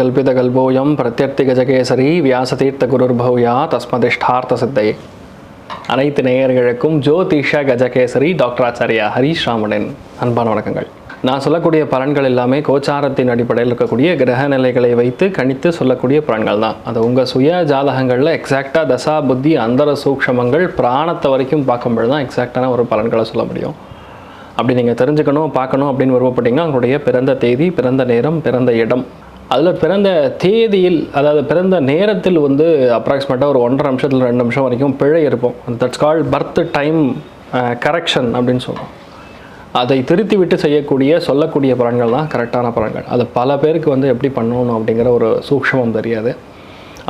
அத்திகல்பிதகல்போயம் பிரத்யர்த்திகஜகேசரி வியாசதீர்த்த குருர்பவ்யா தஸ்மதிஷ்டார்த்த சித்தையே அனைத்து நேயர்களுக்கும் ஜோதிஷ கஜகேசரி டாக்டர் ஆச்சாரியா ஹரீஷ் ராமனின் அன்பான வணக்கங்கள். நான் சொல்லக்கூடிய பலன்கள் எல்லாமே கோச்சாரத்தின் அடிப்படையில் இருக்கக்கூடிய கிரக நிலைகளை வைத்து கணித்து சொல்லக்கூடிய பலன்கள் தான். அது உங்கள் சுய ஜாதகங்களில் எக்ஸாக்டாக தசா புத்தி அந்தர சூக்ஷமங்கள் பிராணத்தை வரைக்கும் பார்க்கும்பொழுது தான் எக்ஸாக்டான ஒரு பலன்களை சொல்ல முடியும். அப்படி நீங்கள் தெரிஞ்சுக்கணும் பார்க்கணும் அப்படின்னு விருப்பப்பட்டீங்கன்னா உங்களுடைய பிறந்த தேதி பிறந்த நேரம் பிறந்த இடம் அதில் பிறந்த தேதியில் அதாவது பிறந்த நேரத்தில் வந்து அப்ராக்சிமேட்டாக ஒரு ஒன்றரை நிமிஷத்தில் ரெண்டு நிமிஷம் வரைக்கும் பிழை இருப்போம். That's call birth time correction அப்படின்னு சொல்லுவோம் அதை திருத்தி விட்டு செய்யக்கூடிய சொல்லக்கூடிய பலன்கள் தான் கரெக்டான பலன்கள். அது பல பேருக்கு வந்து எப்படி பண்ணணும் அப்படிங்கிற ஒரு சூக்ஷமம் தெரியாது.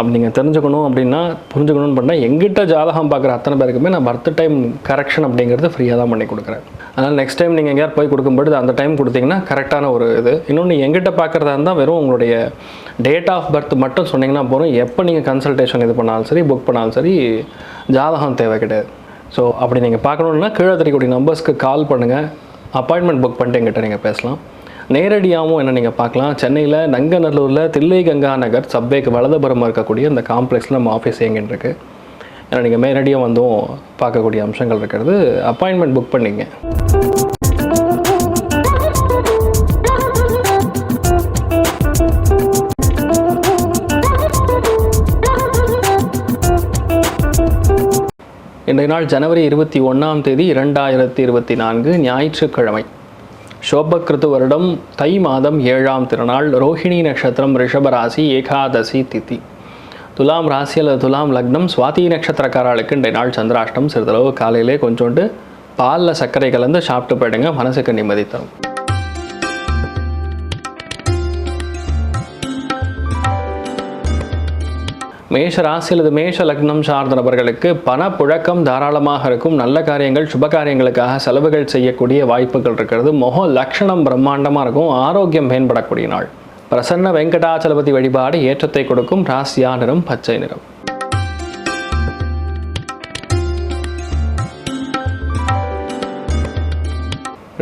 அப்படி நீங்கள் தெரிஞ்சுக்கணும் அப்படின்னா புரிஞ்சுக்கணும்னு பண்ணால் எங்கிட்ட ஜாதகம் பார்க்குற அத்தனை பேருக்குமே நான் பர்த் டைம் கரெக்ஷன் அப்படிங்கிறது ஃப்ரீயாக தான் பண்ணி கொடுக்குறேன். அதனால் நெக்ஸ்ட் டைம் நீங்கள் எங்கேயாவது போய் கொடுக்கும்போது அந்த டைம் கொடுத்தீங்கன்னா கரெக்டான ஒரு இது. இன்னொன்று எங்கிட்ட பார்க்குறதா இருந்தால் வெறும் உங்களுடைய டேட் ஆஃப் பர்த் மட்டும் சொன்னீங்கன்னா போதும். எப்போ நீங்கள் கன்சல்டேஷன் இது பண்ணாலும் சரி புக் பண்ணாலும் சரி ஜாதகம் தேவை கிடையாது. ஸோ அப்படி நீங்கள் பார்க்கணுன்னா கீழே தெரியக்கூடிய நம்பர்ஸ்க்கு கால் பண்ணுங்கள் அப்பாயின்மெண்ட் புக் பண்ணிட்டு எங்கிட்ட நீங்கள் பேசலாம். நேரடியாகவும் என்ன நீங்கள் பார்க்கலாம். சென்னையில் நங்கநல்லூரில் தில்லை கங்கா நகர் சப்வேக்கு வலதுபுறமாக இருக்கக்கூடிய இந்த காம்ப்ளெக்ஸில் நம்ம ஆஃபீஸ் எங்கேன்னு இருக்குது ஏன்னா நீங்கள் நேரடியாக வந்தும் பார்க்கக்கூடிய அம்சங்கள் இருக்கிறது. அப்பாயின்மெண்ட் புக் பண்ணிங்க. இன்றைய நாள் ஜனவரி இருபத்தி ஒன்றாம் தேதி இரண்டாயிரத்தி இருபத்தி நான்கு ஞாயிற்றுக்கிழமை. சோபகிருத்து வருடம் தை மாதம் ஏழாம் திருநாள் ரோஹிணி நட்சத்திரம் ரிஷபராசி ஏகாதசி திதி. துலாம் ராசி அல்லது துலாம் லக்னம் சுவாதி நட்சத்திரக்காரர்களுக்கு இன்றைய நாள் சந்திராஷ்டம். சிறிதளவு காலையிலே கொஞ்சோண்டு பாலில் சர்க்கரை கலந்து சாப்பிட்டு போயிடுங்க. மனசுக்கு நிம்மதி தரும். மேஷ ராசி அல்லது மேஷ லக்னம் சார்ந்த நபர்களுக்கு பணப்புழக்கம் தாராளமாக இருக்கும். நல்ல காரியங்கள் சுப காரியங்களுக்காக செலவுகள் செய்யக்கூடிய வாய்ப்புகள் இருக்கிறது. முக லக்ஷணம் பிரம்மாண்டமாக இருக்கும். ஆரோக்கியம் மேம்படக்கூடிய நாள். பிரசன்ன வெங்கடாச்சலபதி வழிபாடு ஏற்றத்தை கொடுக்கும். ராசியா நிறம் பச்சை நிறம்.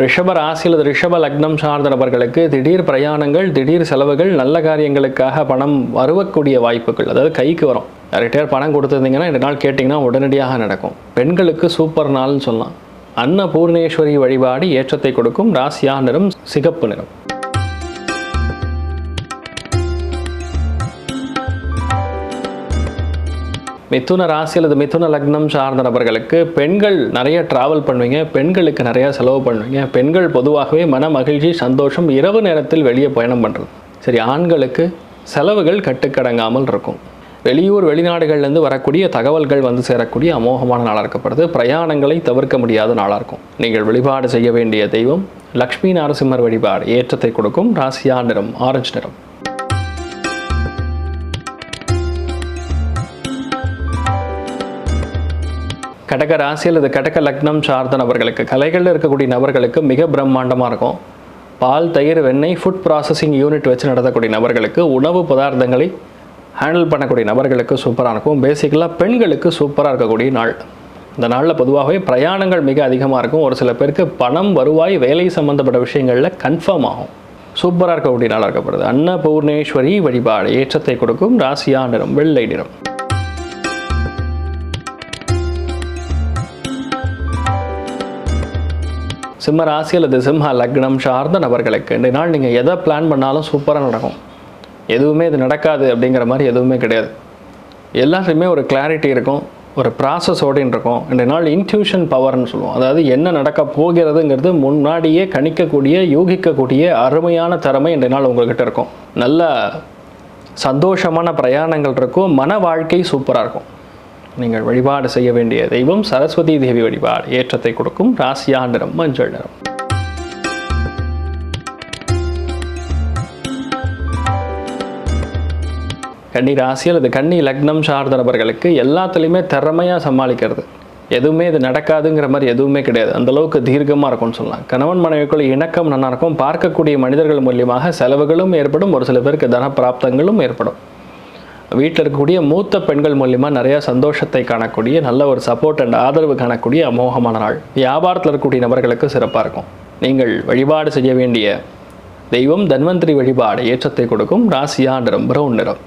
ரிஷப ராசி அல்லது ரிஷப லக்னம் சார்ந்த நபர்களுக்கு திடீர் பிரயாணங்கள் திடீர் செலவுகள் நல்ல காரியங்களுக்காக பணம் வருவக்கூடிய வாய்ப்புகள் அதாவது கைக்கு வரும். யார்கிட்டயார் பணம் கொடுத்துருந்தீங்கன்னா ரெண்டு நாள் கேட்டிங்கன்னா உடனடியாக நடக்கும். பெண்களுக்கு சூப்பர் நாள்னு சொல்லலாம். அன்னபூர்ணேஸ்வரி வழிபாடு ஏற்றத்தை கொடுக்கும். ராசியா நிறம் சிகப்பு நிறம். மிதுன ராசி அல்லது மிதுன லக்னம் சார்ந்த நபர்களுக்கு பெண்கள் நிறைய டிராவல் பண்ணுவீங்க. பெண்களுக்கு நிறைய செலவு பண்ணுவீங்க. பெண்கள் பொதுவாகவே மன மகிழ்ச்சி சந்தோஷம் இரவு நேரத்தில் வெளியே பயணம் பண்ணுறது சரி ஆண்களுக்கு செலவுகள் கட்டுக்கடங்காமல் இருக்கும். வெளியூர் வெளிநாடுகள்லேருந்து வரக்கூடிய தகவல்கள் வந்து சேரக்கூடிய அமோகமான நாளாக இருக்கப்படுது. பிரயாணங்களை தவிர்க்க முடியாத நாளாக இருக்கும். நீங்கள் வழிபாடு செய்ய வேண்டிய தெய்வம் லக்ஷ்மி நரசிம்மர் வழிபாடு ஏற்றத்தை கொடுக்கும். ராசியா நிறம் ஆரஞ்சு நிறம். கடக ராசி அல்லது கடக லக்னம் சார்ந்த நபர்களுக்கு கலைகளில் இருக்கக்கூடிய நபர்களுக்கு மிக பிரம்மாண்டமாக இருக்கும். பால் தயிர் வெண்ணெய் ஃபுட் ப்ராசஸிங் யூனிட் வச்சு நடத்தக்கூடிய நபர்களுக்கு உணவு பதார்த்தங்களை ஹேண்டில் பண்ணக்கூடிய நபர்களுக்கு சூப்பராக இருக்கும். பேசிக்கலாக பெண்களுக்கு சூப்பராக இருக்கக்கூடிய நாள். இந்த நாளில் பொதுவாகவே பிரயாணங்கள் மிக அதிகமாக இருக்கும். ஒரு சில பேருக்கு பணம் வருவாய் வேலை சம்மந்தப்பட்ட விஷயங்களில் கன்ஃபார்ம் ஆகும். சூப்பராக இருக்கக்கூடிய நாளாக இருக்கப்படுது. அன்னபூர்ணேஸ்வரி வழிபாடு ஏற்றத்தை கொடுக்கும். ராசியா நிறம் வெள்ளை நிறம். சிம்ம ராசி அல்லது சிம்ம லக்னம் சார்ந்த நபர்களுக்கு இந்த நாள் நீங்கள் எதை பிளான் பண்ணாலும் சூப்பராக நடக்கும். எதுவுமே இது நடக்காது அப்படிங்கிற மாதிரி எதுவுமே கிடையாது. எல்லாத்துலேயுமே ஒரு கிளாரிட்டி இருக்கும் ஒரு ப்ராசஸ் இருக்கும். இந்த நாள் இன்ட்யூஷன் பவர்னு சொல்லுவோம். அதாவது என்ன நடக்க போகிறதுங்கிறது முன்னாடியே கணிக்கக்கூடிய யூகிக்கக்கூடிய அருமையான திறமை இந்த நாள் உங்கள்கிட்ட இருக்கும். நல்ல சந்தோஷமான பிரயாணங்கள் இருக்கும் மன வாழ்க்கை சூப்பராக இருக்கும். நீங்கள் வழிபாடு செய்ய வேண்டிய தெய்வம் சரஸ்வதி தேவி வழிபாடு. ஏற்றத்தை கொடுக்கும் ராசியா நிறம் மஞ்சள் நிறம். கன்னி ராசி அல்லது கன்னி லக்னம் சார்ந்த நபர்களுக்கு எல்லாத்துலேயுமே திறமையாக சமாளிக்கிறது. எதுவுமே இது நடக்காதுங்கிற மாதிரி எதுவுமே கிடையாது. அந்த அளவுக்கு தீர்க்கமாக இருக்கும்னு சொல்லலாம். கணவன் மனைவிக்குள்ள இணக்கம் நல்லா இருக்கும். பார்க்கக்கூடிய மனிதர்கள் மூலியமாக செலவுகளும் ஏற்படும். ஒரு சில பேருக்கு தன பிராப்தங்களும் ஏற்படும். வீட்டில் இருக்கக்கூடிய மூத்த பெண்கள் மூலிமா நிறைய சந்தோஷத்தை காணக்கூடிய நல்ல ஒரு சப்போர்ட் அண்ட் ஆதரவு காணக்கூடிய அமோகமான நாள். வியாபாரத்தில் இருக்கக்கூடிய நபர்களுக்கு சிறப்பாக இருக்கும். நீங்கள் வழிபாடு செய்ய வேண்டிய தெய்வம் தன்வந்திரி வழிபாடு ஏற்றத்தை கொடுக்கும். ராசியா நிறம் பிரவுன் நிறம்.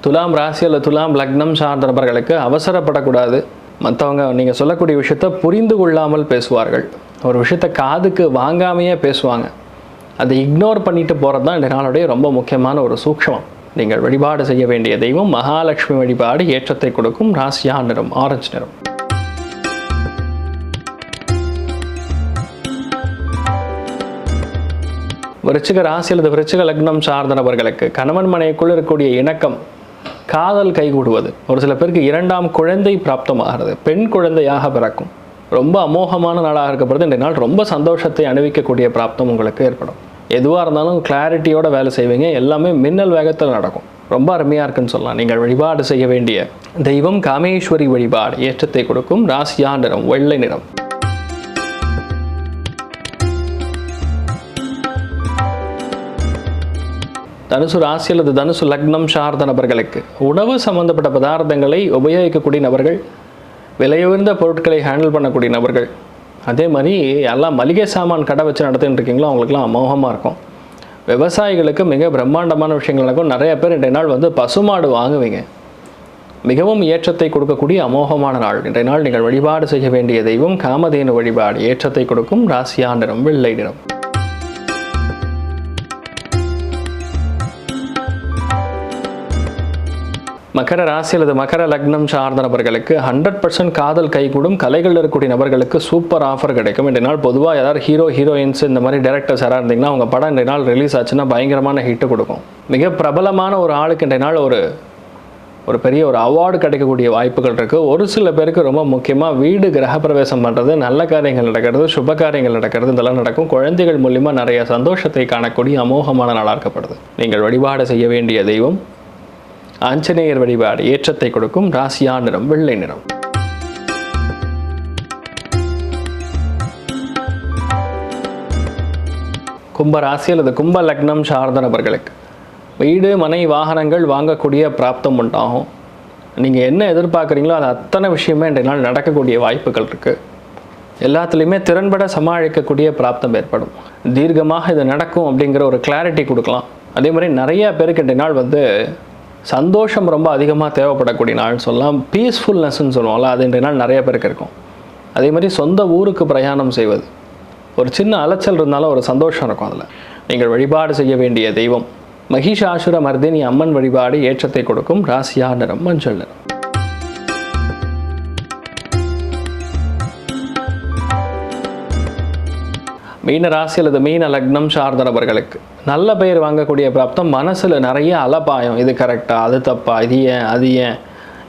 துலாம் ராசி அல்லது துலாம் லக்னம் சார்ந்த நபர்களுக்கு அவசரப்படக்கூடாது. மற்றவங்க நீங்கள் சொல்லக்கூடிய விஷயத்தை புரிந்து கொள்ளாமல் பேசுவார்கள். ஒரு விஷயத்த காதுக்கு வாங்காமையே பேசுவாங்க. அதை இக்னோர் பண்ணிட்டு போகிறது தான் இந்த நாளுடைய ரொம்ப முக்கியமான ஒரு சூக்ஷமம். நீங்கள் வழிபாடு செய்ய வேண்டிய தெய்வம் மகாலட்சுமி வழிபாடு ஏற்றத்தை கொடுக்கும் ராசியா நிறம் ஆரஞ்சு நிறம். விருச்சிக ராசி அல்லது விருச்சிக லக்னம் சார்ந்த நபர்களுக்கு கணவன் மனைக்குள் இருக்கக்கூடிய இணக்கம் காதல் கைகூடுவது. ஒரு சில பேருக்கு இரண்டாம் குழந்தை பிராப்தமாகிறது. பெண் குழந்தையாக பிறக்கும். ரொம்ப அமோகமான நாளாக இருக்கப்படுது. இந்த நாள் ரொம்ப சந்தோஷத்தை அணிவிக்கக்கூடிய பிராப்தம் உங்களுக்கு ஏற்படும். எதுவாக இருந்தாலும் கிளாரிட்டியோட வேலை செய்வீங்க. எல்லாமே மின்னல் வேகத்தில் நடக்கும். ரொம்ப அருமையாக இருக்குன்னு சொல்லலாம். நீங்கள் வழிபாடு செய்ய வேண்டிய தெய்வம் காமேஸ்வரி வழிபாடு ஏற்றத்தை கொடுக்கும். ராசியா நிறம் வெள்ளை நிறம். தனுசு ராசி அல்லது தனுசு லக்னம் சார்ந்த நபர்களுக்கு உணவு சம்பந்தப்பட்ட பதார்த்தங்களை உபயோகிக்கக்கூடிய நபர்கள் விலையுயர்ந்த பொருட்களை ஹேண்டில் பண்ணக்கூடிய நபர்கள். அதே மாதிரி எல்லாம் மளிகை சாமான் கடை வச்சு நடத்திட்டு இருக்கீங்களோ அவங்களுக்குலாம் அமோகமாக இருக்கும். விவசாயிகளுக்கு மிக பிரம்மாண்டமான விஷயங்கள் நடக்கும். நிறைய பேர் இன்றைய நாள் வந்து பசுமாடு வாங்குவீங்க. மிகவும் ஏற்றத்தை கொடுக்கக்கூடிய அமோகமான நாள். இன்றைய நாள் நீங்கள் வழிபாடு செய்ய வேண்டிய தெய்வம் காமதேனு வழிபாடு ஏற்றத்தை கொடுக்கும். ராசியா நிறம் வெள்ளை நிறம். மகர ராசி அல்லது மகர லக்னம் சார்ந்த நபர்களுக்கு ஹண்ட்ரட் பர்சன்ட் காதல் கைகூடும் கலைகள் இருக்கக்கூடிய நபர்களுக்கு சூப்பர் ஆஃபர் கிடைக்கும். இன்றைய நாள் பொதுவாக யாராவது ஹீரோ ஹீரோயின்ஸ் இந்த மாதிரி டேரக்டர்ஸ் யாராக இருந்தீங்கன்னா அவங்க படம் இந்த நாள் ரிலீஸ் ஆச்சுன்னா பயங்கரமான ஹிட்டு கொடுக்கும். மிக பிரபலமான ஒரு ஆளுக்கு இந்த நாள் ஒரு ஒரு பெரிய ஒரு அவார்டு கிடைக்கக்கூடிய வாய்ப்புகள் இருக்குது ஒரு சில பேருக்கு ரொம்ப முக்கியமாக வீடு கிரகப்பிரவேசம் பண்ணுறது நல்ல காரியங்கள் நடக்கிறது சுப காரியங்கள் நடக்கிறது இதெல்லாம் நடக்கும். குழந்தைகள் மூலிமா நிறைய சந்தோஷத்தை காணக்கூடிய அமோகமான நாளாக இருக்கப்படுது. நீங்கள் வழிபாடு செய்ய வேண்டிய தெய்வம் ஆஞ்சநேயர் வழிபாடு ஏற்றத்தை கொடுக்கும் ராசியா நிறம் வெள்ளை நிறம். கும்ப ராசி அல்லது கும்ப லக்னம் சார்ந்த நபர்களுக்கு வீடு மனை வாகனங்கள் வாங்கக்கூடிய பிராப்தம் உண்டாகும். நீங்கள் என்ன எதிர்பார்க்குறீங்களோ அது அத்தனை விஷயமே இன்றைய நாள் நடக்கக்கூடிய வாய்ப்புகள் இருக்குது எல்லாத்துலேயுமே திறன்பட சமாளிக்கக்கூடிய பிராப்தம் ஏற்படும். தீர்க்கமாக இது நடக்கும் அப்படிங்கிற ஒரு கிளாரிட்டி கொடுக்கலாம். அதே மாதிரி நிறைய பேருக்கு இன்றைய நாள் வந்து சந்தோஷம் ரொம்ப அதிகமாக தேவைப்படக்கூடிய நாள்னு சொல்லலாம். பீஸ்ஃபுல்னஸ்ன்னு சொல்லுவோம்ல அது இன்றைய நாள் நிறைய பேருக்கு இருக்கும். அதே மாதிரி சொந்த ஊருக்கு பிரயாணம் செய்வது. ஒரு சின்ன அலைச்சல் இருந்தாலும் ஒரு சந்தோஷம் இருக்கும் அதில். நீங்கள் வழிபாடு செய்ய வேண்டிய தெய்வம். மகிஷாசுர மர்தினி அம்மன் வழிபாடு ஏற்றத்தை கொடுக்கும். ராசியா நிறம் மஞ்சள் நிறம். மீன ராசி அல்லது மீன லக்னம் சார்ந்த நபர்களுக்கு நல்ல பெயர் வாங்கக்கூடிய பிராப்தம் மனசில் நிறைய அலபாயம். இது கரெக்டாக அது தப்பா? இது ஏன்? அது ஏன்?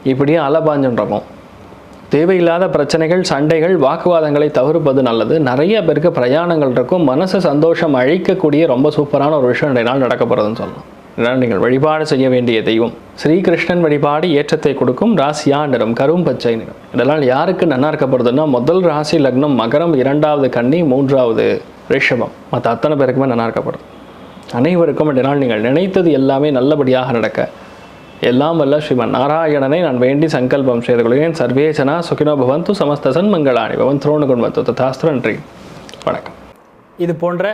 இப்படியே அலபாஞ்சுன்றோம் இருக்கும். தேவையில்லாத பிரச்சனைகள் சண்டைகள் வாக்குவாதங்களை தவிர்ப்பது நல்லது. நிறைய பேருக்கு பிரயாணங்கள் இருக்கும். மனசு சந்தோஷம் அழிக்கக்கூடிய ரொம்ப சூப்பரான ஒரு விஷயம் இன்றைய நாள் நடக்க போகிறதுன்னு சொல்லலாம். நீங்கள் வழிபாடு செய்ய வேண்டிய தெய்வம். ஸ்ரீகிருஷ்ணன் வழிபாடு ஏற்றத்தை கொடுக்கும் ராசியா நிறம் கரும் பச்சை நிறம். இதனால் யாருக்கு நல்லா இருக்கப்படுதுன்னா முதல் ராசி லக்னம் மகரம் இரண்டாவது கன்னி மூன்றாவது ரிஷபம். மற்ற அத்தனை பேருக்குமே நல்லா இருக்கப்படுது அனைவருக்கும் இந்த நாள் நீங்கள் நினைத்தது எல்லாமே நல்லபடியாக நடக்க. எல்லாம் வல்ல ஸ்ரீமன் நாராயணனை நான் வேண்டி சங்கல்பம் செய்து கொள்கிறேன். சர்வேசனா சுகினோ பவந்து சமஸ்த சன்மங்களாணி பவன். திரோணு குண்பத்து ததாஸ்திர நன்றி. வணக்கம். இது போன்ற